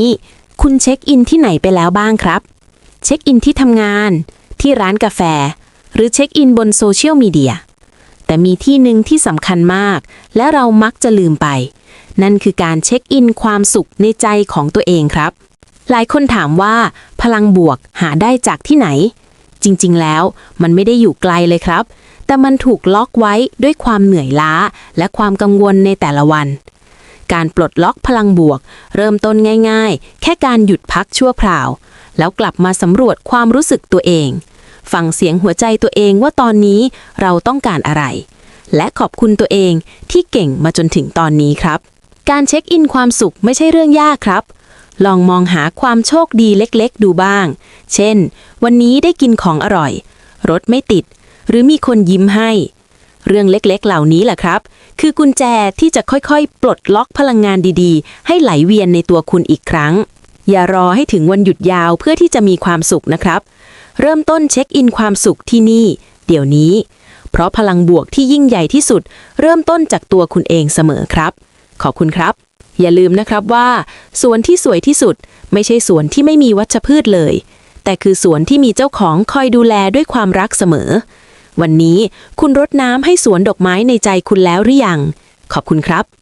นี้ คุณเช็คอินที่ไหนไปแล้วบ้างครับ เช็คอินที่ทำงาน ที่ร้านกาแฟ หรือเช็คอินบนโซเชียลมีเดีย แต่มีที่หนึ่งที่สำคัญมาก และเรามักจะลืมไป นั่นคือการเช็คอินความสุขในใจของตัวเองครับ หลายคนถามว่า พลังบวกหาได้จากที่ไหน จริงๆ แล้วมันไม่ได้อยู่ไกลเลยครับ แต่มันถูกล็อกไว้ด้วยความเหนื่อยล้า และความกังวลในแต่ละวัน การปลดล็อกพลังบวก เริ่มต้นง่ายๆ แค่การหยุดพักชั่วคราว แล้วกลับมาสำรวจความรู้สึกตัวเอง ฟังเสียงหัวใจตัวเองว่าตอนนี้เราต้องการอะไร และขอบคุณตัวเองที่เก่งมาจนถึงตอนนี้ครับ การเช็คอินความสุขไม่ใช่เรื่องยากครับลองมองหาความโชคดีเล็กๆ ดูบ้าง เช่น วันนี้ได้กินของอร่อย รถไม่ติด หรือมีคนยิ้มให้ เรื่องเล็กๆ เหล่านี้แหละครับ คือกุญแจที่จะค่อยๆ ปลดล็อกพลังงานดีๆ ให้ไหลเวียนในตัวคุณอีกครั้ง อย่ารอให้ถึงวันหยุดยาวเพื่อที่จะมีความสุขนะครับ เริ่มต้นเช็คอินความสุขที่นี่ เดี๋ยวนี้ เพราะพลังบวกที่ยิ่งใหญ่ที่สุด เริ่มต้นจากตัวคุณเองเสมอครับ ขอบคุณครับ อย่าลืมนะครับว่าสวนที่สวยที่สุด ไม่ใช่สวนที่ไม่มีวัชพืชเลย แต่คือสวนที่มีเจ้าของคอยดูแลด้วยความรักเสมอ วันนี้คุณรดน้ำให้สวนดอกไม้ในใจคุณแล้วหรือยัง ขอบคุณครับ